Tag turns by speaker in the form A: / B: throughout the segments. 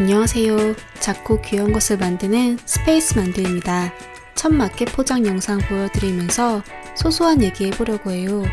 A: 안녕하세요. 작고 귀여운 것을 만드는 스페이스 만두입니다. 첫 마켓 포장 영상 보여드리면서 소소한 얘기 해보려고 해요.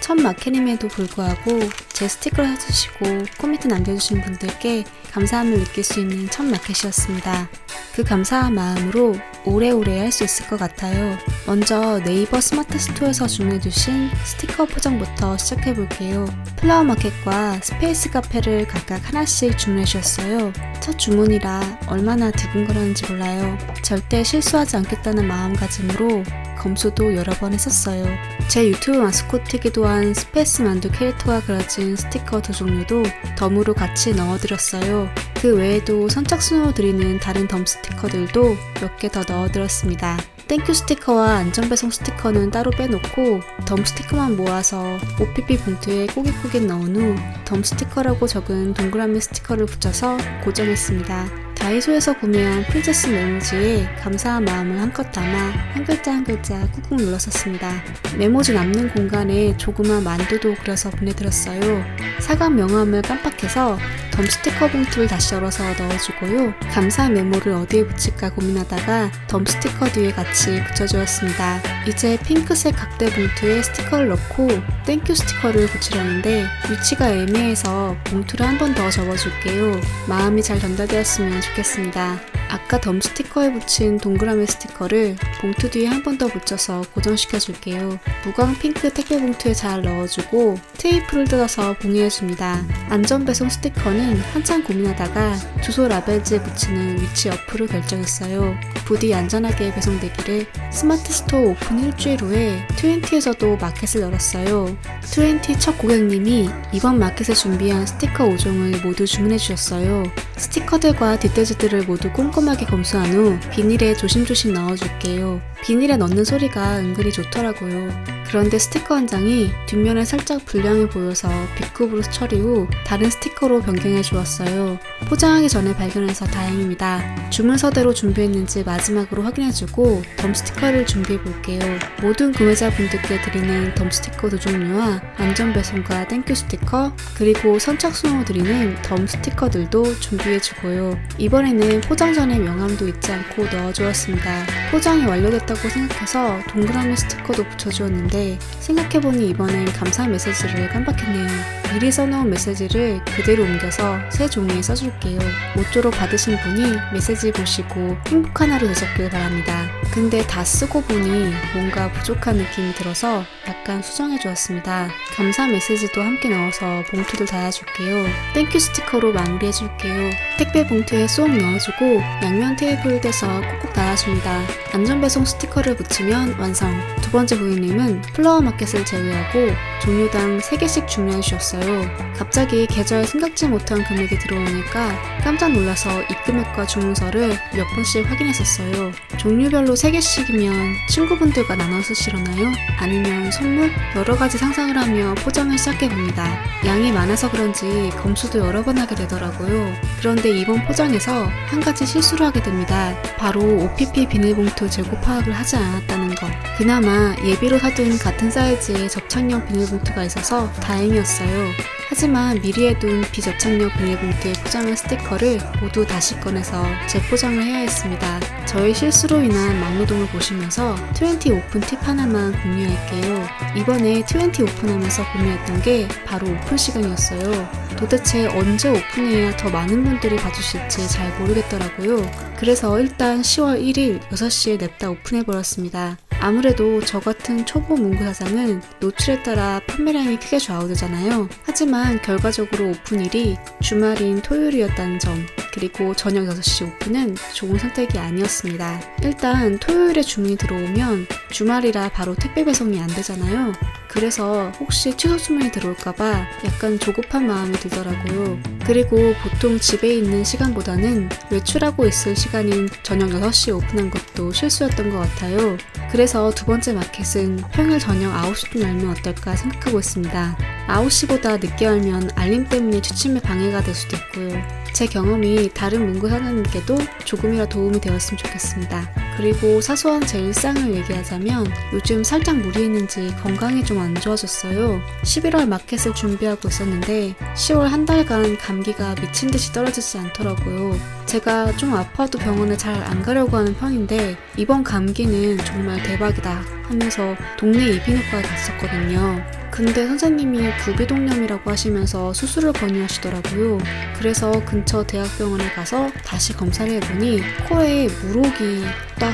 A: 첫 마켓임에도 불구하고 제 스티커를 해주시고 코멘트 남겨주신 분들께 감사함을 느낄 수 있는 첫 마켓이었습니다. 그 감사한 마음으로 오래오래 할 수 있을 것 같아요. 먼저 네이버 스마트 스토어에서 주문해주신 스티커 포장부터 시작해볼게요. 플라워 마켓과 스페이스 카페를 각각 하나씩 주문해주셨어요. 첫 주문이라 얼마나 두근거렸는지 몰라요. 절대 실수하지 않겠다는 마음가짐으로 검수도 여러 번 했었어요. 제 유튜브 마스코트이기도 한 스페이스 만두 캐릭터가 그려진 스티커 두 종류도 덤으로 같이 넣어드렸어요. 그 외에도 선착순으로 드리는 다른 덤 스티커들도 몇 개 더 넣어드렸습니다. 땡큐 스티커와 안전배송 스티커는 따로 빼놓고 덤 스티커만 모아서 OPP 봉투에 꼬깃꼬깃 넣은 후 덤 스티커라고 적은 동그라미 스티커를 붙여서 고정했습니다. 다이소에서 구매한 프린세스 메모지에 감사한 마음을 한껏 담아 한 글자 한 글자 꾹꾹 눌렀었습니다. 메모지 남는 공간에 조그만 만두도 그려서 보내드렸어요. 사각 명함을 깜빡해서 덤 스티커 봉투를 다시 열어서 넣어주고요. 감사한 메모를 어디에 붙일까 고민하다가 덤 스티커 뒤에 같이 붙여주었습니다. 이제 핑크색 각대 봉투에 스티커를 넣고 땡큐 스티커를 붙이려는데 위치가 애매해서 봉투를 한 번 더 접어줄게요. 마음이 잘 전달되었으면 좋겠습니다. 아까 덤 스티커에 붙인 동그라미 스티커를 봉투 뒤에 한 번 더 붙여서 고정시켜 줄게요. 무광 핑크 택배 봉투에 잘 넣어주고 테이프를 뜯어서 봉해줍니다. 안전 배송 스티커는 한참 고민하다가 주소 라벨지에 붙이는 위치 어플을 결정했어요. 부디 안전하게 배송되기를 스마트 스토어 오픈 일주일 후에 20에서도 마켓을 열었어요. 20첫 고객님이 이번 마켓에 준비한 스티커 5종을 모두 주문해 주셨어요. 스티커들과 뒷돼지들을 모두 꼼꼼 하게 검수한 후 비닐에 조심조심 넣어줄게요. 비닐에 넣는 소리가 은근히 좋더라고요. 그런데 스티커 한 장이 뒷면에 살짝 불량해 보여서 B급으로 처리 후 다른 스티커로 변경해 주었어요. 포장하기 전에 발견해서 다행입니다. 주문서대로 준비했는지 마지막으로 확인해주고 덤 스티커를 준비해 볼게요. 모든 구매자분들께 드리는 덤 스티커 두 종류와 안전배송과 땡큐 스티커 그리고 선착순으로 드리는 덤 스티커들도 준비해 주고요. 이번에는 포장 전에 명함도 잊지 않고 넣어주었습니다. 포장이 완료됐다고 생각해서 동그라미 스티커도 붙여주었는데 생각해보니 이번엔 감사 메시지를 깜빡했네요. 미리 써놓은 메시지를 그대로 옮겨서 새 종이에 써줄게요. 모쪼로 받으신 분이 메시지 보시고 행복한 하루 되셨길 바랍니다. 근데 다 쓰고 보니 뭔가 부족한 느낌이 들어서 약간 수정해 주었습니다. 감사 메시지도 함께 넣어서 봉투도 달아줄게요. 땡큐 스티커로 마무리해 줄게요. 택배 봉투에 쏙 넣어주고 양면 테이프를 떼서 꾹꾹 달아줍니다. 안전배송 스티커를 붙이면 완성. 두 번째 고객님은 플라워 마켓을 제외하고 종류당 3개씩 주문해 주셨어요. 갑자기 계좌에 생각지 못한 금액이 들어오니까 깜짝 놀라서 입금액과 주문서를 몇 번씩 확인했었어요. 종류별로 3개씩이면 친구분들과 나눠 쓰시려나요? 아니면 선물? 여러 가지 상상을 하며 포장을 시작해 봅니다. 양이 많아서 그런지 검수도 여러 번 하게 되더라고요. 그런데 이번 포장에서 한 가지 실수를 하게 됩니다. 바로 OPP 비닐봉투 재고 파악을 하지 않았다는 것. 그나마 예비로 사둔 같은 사이즈의 접착용 비닐봉투가 있어서 다행이었어요. 하지만 미리 해둔 비접착용 비닐봉투에 포장한 스티커를 모두 다시 꺼내서 재포장을 해야 했습니다. 저의 실수로 인한 막노동을 보시면서 20 오픈 팁 하나만 공유할게요. 이번에 20 오픈하면서 고민했던 게 바로 오픈 시간이었어요. 도대체 언제 오픈해야 더 많은 분들이 봐주실지 잘 모르겠더라고요. 그래서 일단 10월 1일 6시에 냅다 오픈해버렸습니다. 아무래도 저 같은 초보 문구 사장은 노출에 따라 판매량이 크게 좌우되잖아요. 하지만 결과적으로 오픈일이 주말인 토요일이었다는 점, 그리고 저녁 6시 오픈은 좋은 선택이 아니었습니다. 일단 토요일에 주문이 들어오면 주말이라 바로 택배 배송이 안 되잖아요. 그래서 혹시 취소 주문이 들어올까봐 약간 조급한 마음이 들더라고요. 그리고 보통 집에 있는 시간보다는 외출하고 있을 시간인 저녁 6시에 오픈한 것도 실수였던 것 같아요. 그래서 두 번째 마켓은 평일 저녁 9시쯤 열면 어떨까 생각하고 있습니다. 9시보다 늦게 열면 알림 때문에 취침에 방해가 될 수도 있고요. 제 경험이 다른 문구 사장님께도 조금이라 도움이 되었으면 좋겠습니다. 그리고 사소한 제 일상을 얘기하자면 요즘 살짝 무리했는지 건강이 좀 안 좋아졌어요. 11월 마켓을 준비하고 있었는데 10월 한 달간 감기가 미친 듯이 떨어지지 않더라고요. 제가 좀 아파도 병원에 잘 안 가려고 하는 편인데 이번 감기는 정말 대박이다 하면서 동네 이비인후과에 갔었거든요. 근데 선생님이 부비동염이라고 하시면서 수술을 권유하시더라고요. 그래서 근처 대학병원에 가서 다시 검사를 해보니 코에 물혹이 딱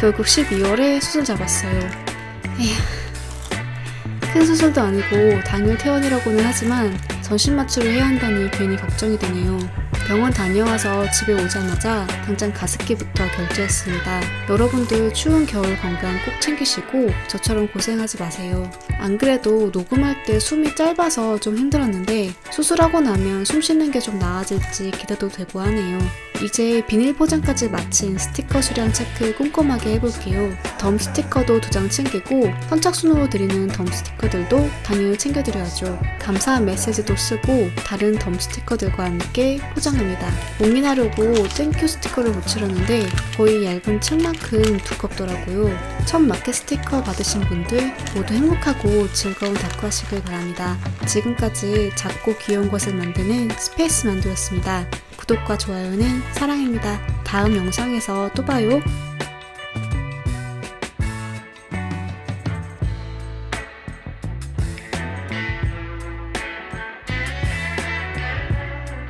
A: 결국 12월에 수술 잡았어요. 에휴. 큰 수술도 아니고 당일 퇴원이라고는 하지만 전신 마취를 해야 한다니 괜히 걱정이 되네요. 병원 다녀와서 집에 오자마자 당장 가습기부터 결제했습니다. 여러분들 추운 겨울 건강 꼭 챙기시고 저처럼 고생하지 마세요. 안 그래도 녹음할 때 숨이 짧아서 좀 힘들었는데 수술하고 나면 숨 쉬는 게 좀 나아질지 기대도 되고 하네요. 이제 비닐 포장까지 마친 스티커 수량 체크 꼼꼼하게 해볼게요. 덤 스티커도 두 장 챙기고 선착순으로 드리는 덤 스티커들도 당연히 챙겨드려야죠. 감사한 메시지도 쓰고 다른 덤 스티커들과 함께 포장합니다. 고민하려고 땡큐 스티커를 붙이려는데 거의 얇은 책만큼 두껍더라고요. 첫 마켓 스티커 받으신 분들 모두 행복하고 즐거운 다크 하시길 바랍니다. 지금까지 작고 귀여운 것을 만드는 스페이스 만두였습니다. 구독과 좋아요는 사랑입니다. 다음 영상에서 또 봐요.